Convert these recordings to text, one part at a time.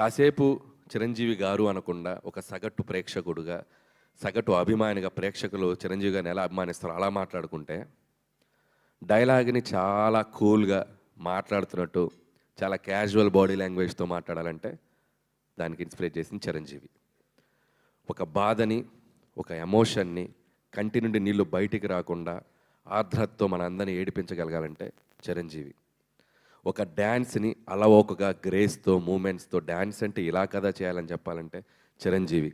కాసేపు చిరంజీవి గారు అనకుండా ఒక సగటు ప్రేక్షకుడుగా సగటు అభిమానిగా ప్రేక్షకులు చిరంజీవి గారిని ఎలా అభిమానిస్తారో అలా మాట్లాడుకుంటే డైలాగ్ని చాలా కూల్గా మాట్లాడుతున్నట్టు చాలా క్యాజువల్ బాడీ లాంగ్వేజ్తో మాట్లాడాలంటే దానికి ఇన్స్పిరేట్ చేసింది చిరంజీవి. ఒక బాధని ఒక ఎమోషన్ని కంటి నుండి నీళ్ళు బయటికి రాకుండా ఆర్ద్రతతో మన అందరిని ఏడిపించగలగాలంటే చిరంజీవి. ఒక డ్యాన్స్ని అలవోకగా గ్రేస్తో మూమెంట్స్తో డ్యాన్స్ అంటే ఇలా కదా చేయాలని చెప్పాలంటే చిరంజీవి.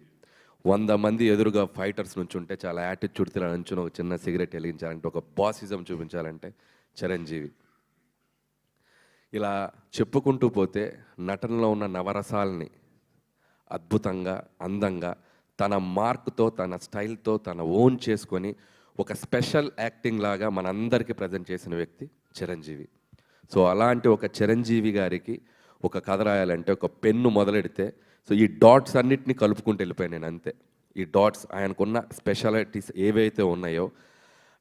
వంద మంది ఎదురుగా ఫైటర్స్ నుంచి ఉంటే చాలా యాటిట్యూడ్ తిన నుంచుని ఒక చిన్న సిగరెట్ వెలిగించాలంటే ఒక బాసిజం చూపించాలంటే చిరంజీవి. ఇలా చెప్పుకుంటూ పోతే నటనలో ఉన్న నవరసాలని అద్భుతంగా అందంగా తన మార్క్తో తన స్టైల్తో తన ఓన్ చేసుకొని ఒక స్పెషల్ యాక్టింగ్ లాగా మనందరికీ ప్రజెంట్ చేసిన వ్యక్తి చిరంజీవి. సో అలాంటి ఒక చిరంజీవి గారికి ఒక కథ రాయాలంటే ఒక పెన్ను మొదలెడితే సో ఈ డాట్స్ అన్నిటిని కలుపుకుంటూ వెళ్ళిపోయాను నేను అంతే. ఈ డాట్స్ ఆయనకున్న స్పెషాలిటీస్ ఏవైతే ఉన్నాయో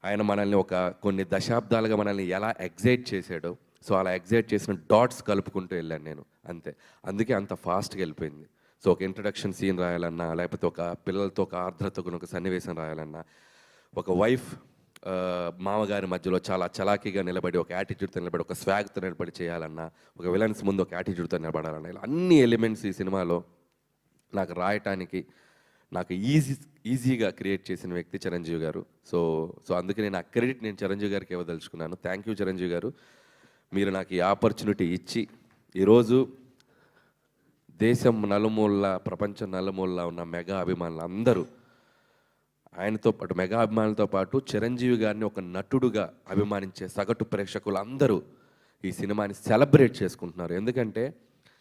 ఆయన మనల్ని ఒక కొన్ని దశాబ్దాలుగా మనల్ని ఎలా ఎగ్జైట్ చేశాడో సో అలా ఎగ్జైట్ చేసిన డాట్స్ కలుపుకుంటూ వెళ్ళాను నేను అంతే. అందుకే అంత ఫాస్ట్గా వెళ్ళిపోయింది. సో ఒక ఇంట్రడక్షన్ సీన్ రాయాలన్నా లేకపోతే ఒక పిల్లలతో ఒక ఆర్ద్రతకు ఒక సన్నివేశం రాయాలన్నా ఒక వైఫ్ మామగారి మధ్యలో చాలా చలాకీగా నిలబడి ఒక యాటిట్యూడ్తో నిలబడి ఒక స్వాగ్తో నిలబడి చేయాలన్నా ఒక విలన్స్ ముందు ఒక యాటిట్యూడ్తో నిలబడాలన్నా ఇలా అన్ని ఎలిమెంట్స్ ఈ సినిమాలో నాకు రాయటానికి నాకు ఈజీ ఈజీగా క్రియేట్ చేసిన వ్యక్తి చిరంజీవి గారు. సో సో అందుకే నేను ఆ క్రెడిట్ నేను చిరంజీవి గారికి ఇవ్వదలుచుకున్నాను. థ్యాంక్ యూ చిరంజీవి గారు. మీరు నాకు ఈ ఆపర్చునిటీ ఇచ్చి ఈరోజు దేశం నలుమూల ప్రపంచం నలుమూల ఉన్న మెగా అభిమానులు అందరూ ఆయనతో పాటు మెగా అభిమానులతో పాటు చిరంజీవి గారిని ఒక నటుడుగా అభిమానించే సగటు ప్రేక్షకులు అందరూ ఈ సినిమాని సెలబ్రేట్ చేసుకుంటున్నారు. ఎందుకంటే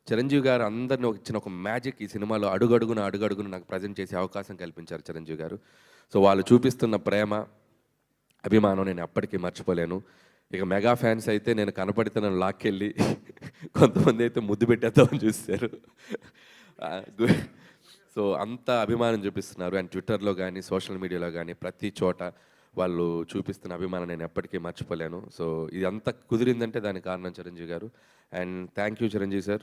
చిరంజీవి గారు అందరిని ఇచ్చిన ఒక మ్యాజిక్ ఈ సినిమాలో అడుగడుగున అడుగడుగున నాకు ప్రజెంట్ చేసే అవకాశం కల్పించారు చిరంజీవి గారు. సో వాళ్ళు చూపిస్తున్న ప్రేమ అభిమానం నేను ఎప్పటికీ మర్చిపోలేను. ఇక మెగా ఫ్యాన్స్ అయితే నేను కనపడితే నన్ను లాక్కెళ్ళి కొంతమంది అయితే ముద్దు పెట్టేద్దామని చూస్తారు. సో అంత అభిమానం చూపిస్తున్నారు. అండ్ ట్విట్టర్లో కానీ సోషల్ మీడియాలో కానీ ప్రతి చోట వాళ్ళు చూపిస్తున్న అభిమానం నేను ఎప్పటికీ మర్చిపోలేను. సో ఇది అంత కుదిరిందంటే దానికి కారణం Chiranjeevi garu. And thank you Chiranjeevi sir.